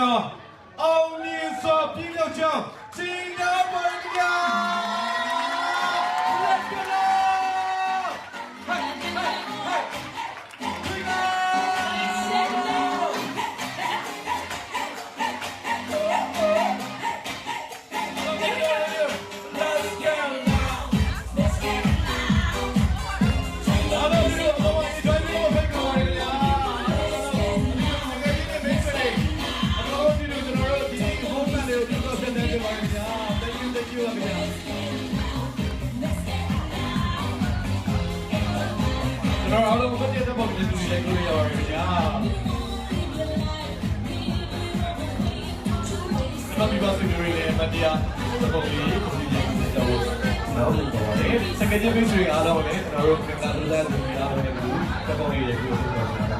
တော်အောင်မြင်စွာပြည့်မြော ကျွန်တော်အားလုံးကိုပြည့်တဲ့ပုံနဲ့တူနေကြလို့ရပါခင်ဗျာ။မဘီဘာစီရီနဲ့မတရားသဘောကြီးကိုဒီနေ့တော့နောက်လို့ပါလေ။စကကြမိတ်ဆွေအားလုံးလည်းကျွန်တော်တို့ကင်တာလူလာလူများအားလုံးလည်းသဘောကြီးရဲ့ကိုပြောပါခင်ဗျာ။